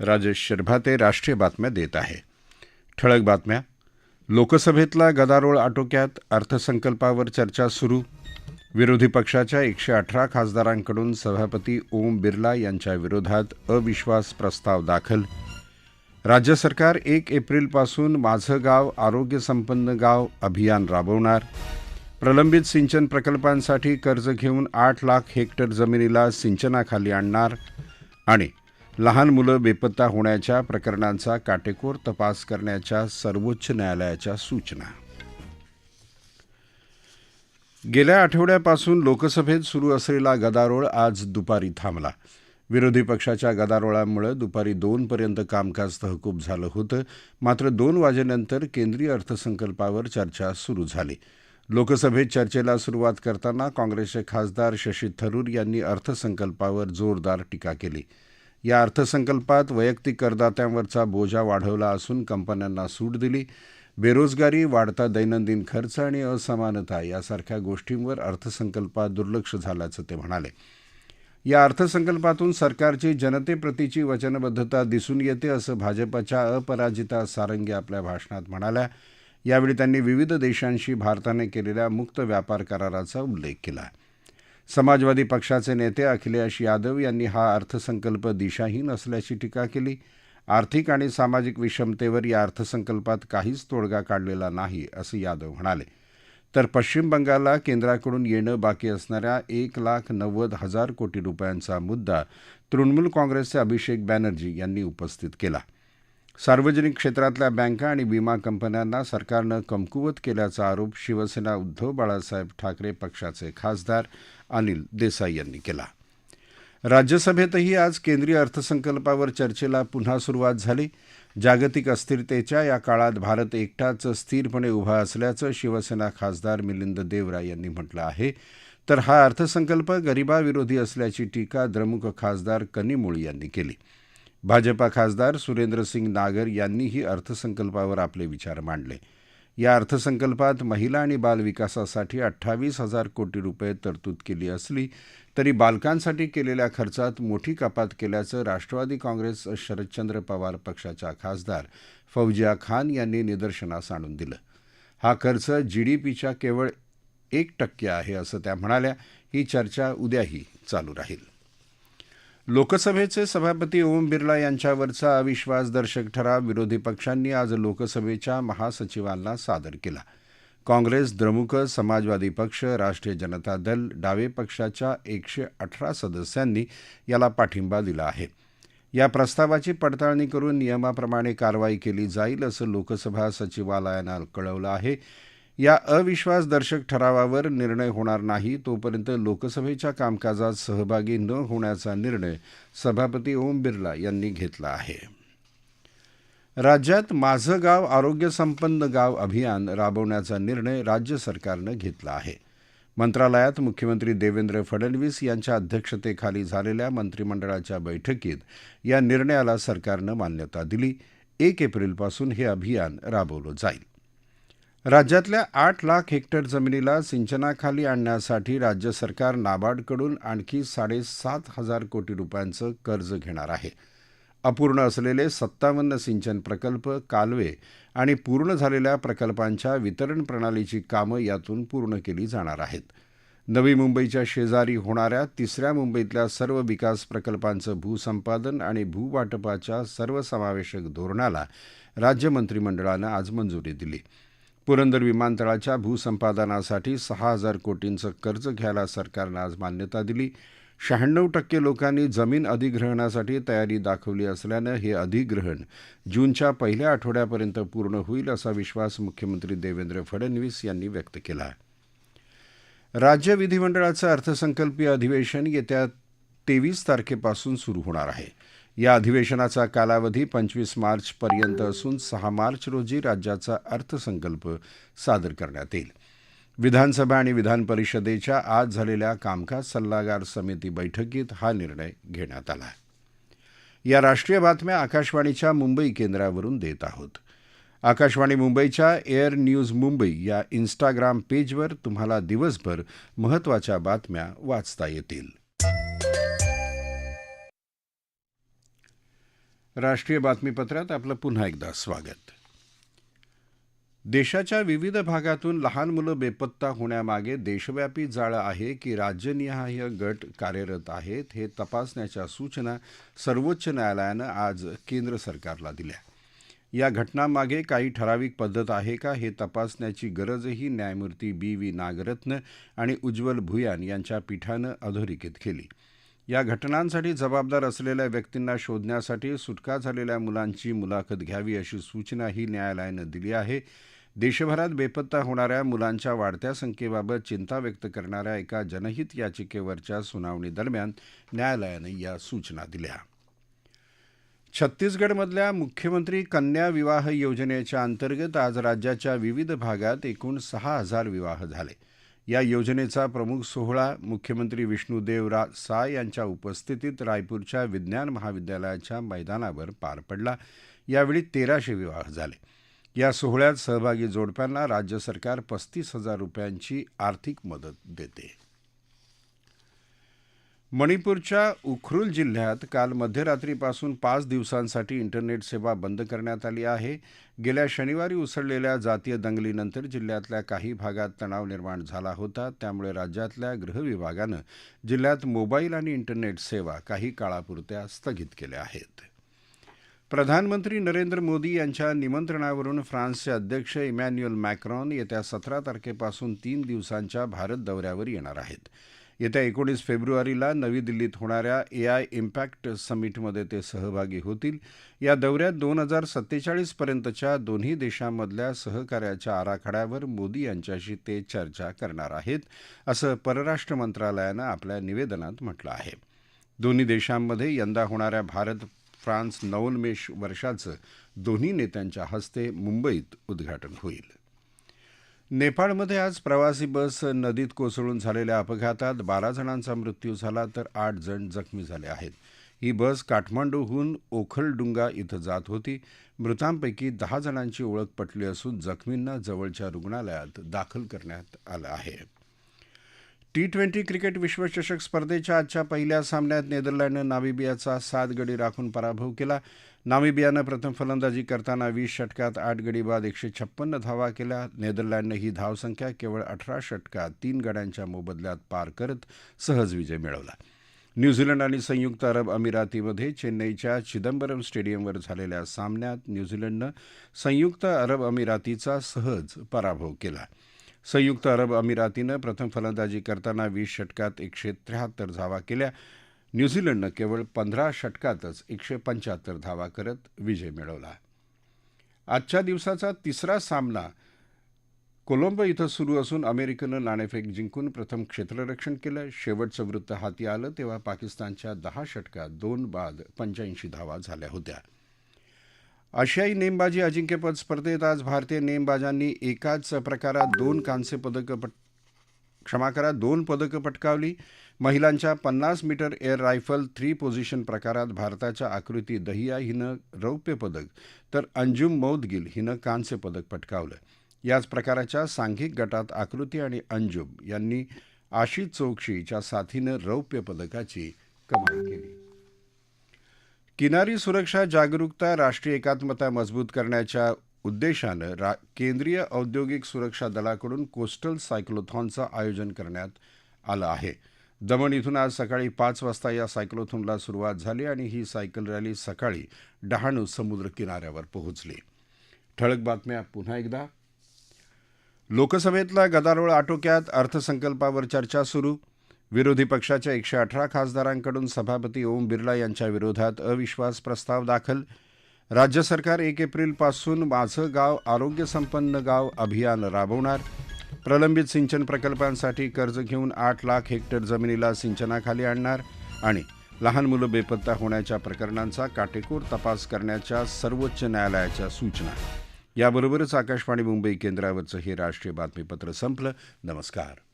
राजेश शिरभाते राष्ट्रीय बातम्या देत आहे. ठळक बातम्या. लोकसभेतला गदारोळ आटोक्यात अर्थसंकल्पावर चर्चा सुरू. विरोधी पक्षाच्या एकशे अठरा खासदारांकडून सभापती ओम बिर्ला यांच्या विरोधात अविश्वास प्रस्ताव दाखल. राज्य सरकार एक एप्रिलपासून माझं गाव आरोग्यसंपन्न गाव अभियान राबवणार. प्रलंबित सिंचन प्रकल्पांसाठी कर्ज घेऊन आठ लाख हेक्टर जमिनीला सिंचनाखाली आणणार आणि लहान मुलं बेपत्ता होण्याच्या प्रकरणांचा काटेकोर तपास करण्याच्या सर्वोच्च न्यायालयाच्या सूचना. गेल्या आठवड्यापासून लोकसभेत सुरू असलेला गदारोळ आज दुपारी थांबला. विरोधी पक्षाच्या गदारोळामुळे दुपारी दोनपर्यंत कामकाज तहकूब झालं होतं. मात्र दोन वाजेनंतर केंद्रीय अर्थसंकल्पावर चर्चा सुरू झाली. लोकसभेत चर्चेला सुरुवात करताना काँग्रेसचे खासदार शशी थरूर यांनी अर्थसंकल्पावर जोरदार टीका केली. या अर्थसंकल्पात वैयक्तिक करदात्यांवरचा बोजा वाढवला असून कंपन्यांना सूट दिली. बेरोजगारी वाढता दैनंदिन खर्च आणि असमानता यासारख्या गोष्टींवर अर्थसंकल्पात दुर्लक्ष झाल्याचं ते म्हणाले. या अर्थसंकल्पातून सरकारची जनतेप्रतीची वचनबद्धता दिसून येते असं भाजपाच्या अपराजिता सारंगी आपल्या भाषणात म्हणाल्या. यावेळी त्यांनी विविध देशांशी भारताने केलेल्या मुक्त व्यापार कराराचा उल्लेख केला. समाजवादी पक्षाचे नेते अखिलेश यादव यांनी हा अर्थसंकल्प दिशाहीन असल्याची टीका केली. आर्थिक आणि सामाजिक विषमतेवर या अर्थसंकल्पात काहीच तोडगा काढलेला नाही असं यादव म्हणाले. तर पश्चिम बंगालला केंद्राकडून येणं बाकी असणाऱ्या एक लाख नव्वद हजार कोटी रुपयांचा मुद्दा तृणमूल काँग्रेसचे अभिषेक बॅनर्जी यांनी उपस्थित केला. सार्वजनिक क्षेत्रातल्या बँका आणि विमा कंपन्यांना सरकारनं कमकुवत केल्याचा आरोप शिवसेना उद्धव बाळासाहेब ठाकरे पक्षाचे खासदार अनिल देसाई यांनी केला. राज्यसभेतही आज केंद्रीय अर्थसंकल्पावर चर्चेला पुन्हा सुरुवात झाली. जागतिक अस्थिरतेच्या या काळात भारत एकटाच स्थिरपणे उभा असल्याचं शिवसेना खासदार मिलिंद देवरा यांनी म्हटलं आहे. तर हा अर्थसंकल्प गरिबाविरोधी असल्याची टीका द्रमुक खासदार कनिमोळी यांनी केली. भाजपा खासदार सुरेंद्रसिंग नागर यांनीही अर्थसंकल्पावर आपले विचार मांडले. या अर्थसंकल्पात महिला आणि बालविकासासाठी अठ्ठावीस हजार कोटी रुपये तरतूद केली असली तरी बालकांसाठी केलेल्या खर्चात मोठी कपात केल्याचं राष्ट्रवादी काँग्रेस शरदचंद्र पवार पक्षाच्या खासदार फौजिया खान यांनी निदर्शनास आणून दिलं. हा खर्च जी डी पीच्या केवळ एक टक्के आहे असं त्या म्हणाल्या. ही चर्चा उद्याही चालू राहील. लोकसभेचे सभापती ओम बिर्ला यांच्यावरचा अविश्वासदर्शक ठराव विरोधी पक्षांनी आज लोकसभेच्या महासचिवांना सादर केला. काँग्रेस द्रमुक समाजवादी पक्ष राष्ट्रीय जनता दल डावे पक्षाच्या एकशे अठरा सदस्यांनी याला पाठिंबा दिला आहे. या प्रस्तावाची पडताळणी करून नियमाप्रमाणे कारवाई केली जाईल असं लोकसभा सचिवालयानं कळवलं आहे. या अविश्वासदर्शक ठरावावर निर्णय होणार नाही तोपर्यंत लोकसभेच्या कामकाजात सहभागी न होण्याचा निर्णय सभापती ओम बिर्ला यांनी घेतला आहे. राज्यात माझं गाव आरोग्यसंपन्न गाव अभियान राबवण्याचा निर्णय राज्य सरकारनं घेतला आहे. मंत्रालयात मुख्यमंत्री देवेंद्र फडणवीस यांच्या अध्यक्षतेखाली झालेल्या मंत्रिमंडळाच्या बैठकीत या निर्णयाला सरकारनं मान्यता दिली. एक एप्रिलपासून हे अभियान राबवलं जाईल. राज्यातल्या आठ लाख हेक्टर जमिनीला सिंचनाखाली आणण्यासाठी राज्य सरकार नाबार्डकडून आणखी साडेसात हजार कोटी रुपयांचं कर्ज घेणार आहे. अपूर्ण असलेले सत्तावन्न सिंचन प्रकल्प कालवे आणि पूर्ण झालेल्या प्रकल्पांच्या वितरण प्रणालीची कामं यातून पूर्ण केली जाणार आहेत. नवी मुंबईच्या शेजारी होणाऱ्या तिसऱ्या मुंबईतल्या सर्व विकास प्रकल्पांचं भूसंपादन आणि भूवाटपाच्या सर्वसमावेशक धोरणाला राज्य मंत्रिमंडळानं आज मंजुरी दिली. पुरंदर विमानतळाच्या भूसंपादनासाठी सहा हजार कोटींचं कर्ज घ्यायला सरकारनं आज मान्यता दिली. शहाण्णव टक्के लोकांनी जमीन अधिग्रहणासाठी तयारी दाखवली असल्यानं हे अधिग्रहण जूनच्या पहिल्या आठवड्यापर्यंत पूर्ण होईल असा विश्वास मुख्यमंत्री देवेंद्र फडणवीस यांनी व्यक्त केला. राज्य विधिमंडळाचं अर्थसंकल्पीय अधिवेशन येत्या तेवीस तारखेपासून सुरू होणार आहे. या अधिवेशनाचा कालावधी पंचवीस मार्चपर्यंत असून सहा मार्च रोजी राज्याचा अर्थसंकल्प सादर करण्यात येईल. विधानसभा आणि विधान परिषदेच्या आज झालेल्या कामकाज सल्लागार समिती बैठकीत हा निर्णय घेण्यात आला. या राष्ट्रीय बातम्या आकाशवाणीच्या मुंबई केंद्रावरून देत आहोत. आकाशवाणी मुंबईच्या एअर न्यूज मुंबई या इन्स्टाग्राम पेजवर तुम्हाला दिवसभर महत्त्वाच्या बातम्या वाचता येतील. राष्ट्रीय बातमीपत्रात आपलं पुन्हा एकदा स्वागत. देशाच्या विविध भागातून लहान मुलं बेपत्ता होण्यामागे देशव्यापी जाळं आहे की राज्यनिहाय गट कार्यरत आहेत हे तपासण्याच्या सूचना सर्वोच्च न्यायालयानं आज केंद्र सरकारला दिल्या. या घटनांमागे काही ठराविक पद्धत आहे का हे तपासण्याची गरजही न्यायमूर्ती बी व्ही नागरत्न आणि उज्ज्वल भुयान यांच्या पीठानं अधोरेखित केली. या घटनांसाठी जबाबदार असलेल्या व्यक्तींना शोधण्यासाठी सुटका झालेल्या मुलांची मुलाखत घ्यावी अशी सूचनाही न्यायालयानं दिली आहे. देशभरात बेपत्ता होणाऱ्या मुलांच्या वाढत्या संख्येबाबत चिंता व्यक्त करणाऱ्या एका जनहित याचिकेवरच्या सुनावणीदरम्यान न्यायालयानं या सूचना दिल्या. छत्तीसगडमधल्या मुख्यमंत्री कन्या विवाह योजनेच्या अंतर्गत आज राज्याच्या विविध भागात एकूण सहा हजार विवाह झाले. या योजनेचा प्रमुख सोहळा मुख्यमंत्री विष्णुदेव रा साय यांच्या उपस्थितीत रायपूरच्या विज्ञान महाविद्यालयाच्या मैदानावर पार पडला. यावेळी तेराशे विवाह झाले. या सोहळ्यात सहभागी जोडप्यांना राज्य सरकार पस्तीस हजार रुपयांची आर्थिक मदत देते. मणिपूरच्या उखरुल जिल्ह्यात काल मध्यरात्रीपासून पाच दिवसांसाठी इंटरनेट सेवा बंद करण्यात आली आहे. गेल्या शनिवारी उसळलेल्या जातीय दंगलीनंतर जिल्ह्यातल्या काही भागात तणाव निर्माण झाला होता. त्यामुळे राज्यातल्या गृहविभागानं जिल्ह्यात मोबाईल आणि इंटरनेट सेवा काही काळापुरत्या स्थगित केल्या आहेत. प्रधानमंत्री नरेंद्र मोदी यांच्या निमंत्रणावरून फ्रान्सचे अध्यक्ष इमॅन्युअल मॅक्रॉन येत्या सतरा तारखेपासून तीन दिवसांच्या भारत दौऱ्यावर येणार आहेत. येत्या एकोणीस फेब्रुवारीला नवी दिल्लीत होणाऱ्या एआय इम्पॅक्ट समिटमध्ये ते सहभागी होतील. या दौऱ्यात दोन हजार सत्तेचाळीस पर्यंतच्या दोन्ही देशांमधल्या सहकार्याच्या आराखड्यावर मोदी यांच्याशी ते चर्चा करणार आहेत असं परराष्ट्र मंत्रालयानं आपल्या निवेदनात म्हटलं आहे. दोन्ही देशांमध्ये यंदा होणाऱ्या भारत फ्रान्स नवोन्मेष वर्षाचं दोन्ही नेत्यांच्या हस्ते मुंबईत उद्घाटन होईल. नेपाळमध्ये आज प्रवासी बस नदीत कोसळून झालेल्या अपघातात बारा जणांचा मृत्यू झाला तर आठ जण जखमी झाले आहेत. ही बस काठमांडूहून ओखलडुंगा इथं जात होती. मृतांपैकी दहा जणांची ओळख पटली असून जखमींना जवळच्या रुग्णालयात दाखल करण्यात आलं आहे. टी ट्वेंटी क्रिकेट विश्वचषक स्पर्धेच्या आजच्या पहिल्या सामन्यात नेदरलँडनं नामिबियाचा सात गडी राखून पराभव केला. नामिबियानं प्रथम फलंदाजी करताना वीस षटकात आठ गडी बाद एकशे छप्पन्न धावा केल्या. नेदरलँडनं ही धावसंख्या केवळ अठरा षटकात तीन गड्यांच्या मोबदल्यात पार करत सहज विजय मिळवला. न्यूझीलंड आणि संयुक्त अरब अमिरातीमध्ये चेन्नईच्या चिदंबरम स्टेडियमवर झालेल्या सामन्यात न्यूझीलंडनं संयुक्त अरब अमिरातीचा सहज पराभव केला. संयुक्त अरब अमिरातीनं प्रथम फलंदाजी करताना वीस षटकात एकशे त्र्याहत्तर धावा केल्या. न्यूझीलंडनं केवळ पंधरा षटकातच एकशे पंच्याहत्तर धावा करत विजय मिळवला. आजच्या दिवसाचा तिसरा सामना कोलंबो इथं सुरू असून अमेरिकेनं नाणेफेक जिंकून प्रथम क्षेत्ररक्षण केलं. शेवटचं वृत्त हाती आलं तेव्हा पाकिस्तानच्या दहा षटकात दोन बाद पंच्याऐंशी धावा झाल्या होत्या. आशियाई नेमबाजी अजिंक्यपद स्पर्धेत आज भारतीय नेमबाजांनी एकाच प्रकारात दोन कांस्य पदकं पट क्षमा करा दोन पदकं पटकावली. महिलांच्या पन्नास metre air rifle three position प्रकारात भारताच्या आकृती दहिया हिनं रौप्य पदक तर अंजुम मौदगिल हिनं कांस्य पदक पटकावलं. याच प्रकाराच्या सांघिक गटात आकृती आणि अंजुम यांनी आशिष चौकशीच्या साथीनं रौप्य पदकाची कमाई केली. किनारी सुरक्षा जागरूकता राष्ट्रीय एकात्मता मजबूत करण्याच्या उद्देशानं रा केंद्रीय औद्योगिक सुरक्षा दलाकडून कोस्टल सायक्लोथॉनचं आयोजन करण्यात आलं आहे. दमण इथून आज सकाळी पाच वाजता या सायक्लोथॉनला सुरुवात झाली आणि ही सायकल रॅली सकाळी डहाणू समुद्र किनाऱ्यावर पोहोचली. ठळक बातम्या पुन्हा एकदा. लोकसभेतला गदारोळ आटोक्यात अर्थसंकल्पावर चर्चा सुरू. विरोधी पक्षाच्या एकशे अठरा खासदारांकडून सभापती ओम बिर्ला यांच्या विरोधात अविश्वास प्रस्ताव दाखल. राज्य सरकार एक एप्रिलपासून माझं गाव आरोग्यसंपन्न गाव अभियान राबवणार. प्रलंबित सिंचन प्रकल्पांसाठी कर्ज घेऊन आठ लाख हेक्टर जमिनीला सिंचनाखाली आणणार आणि लहान मुलं बेपत्ता होण्याच्या प्रकरणांचा काटेकोर तपास करण्याच्या सर्वोच्च न्यायालयाच्या सूचना. याबरोबरच आकाशवाणी मुंबई केंद्रावरचं हे राष्ट्रीय बातमीपत्र संपलं. नमस्कार.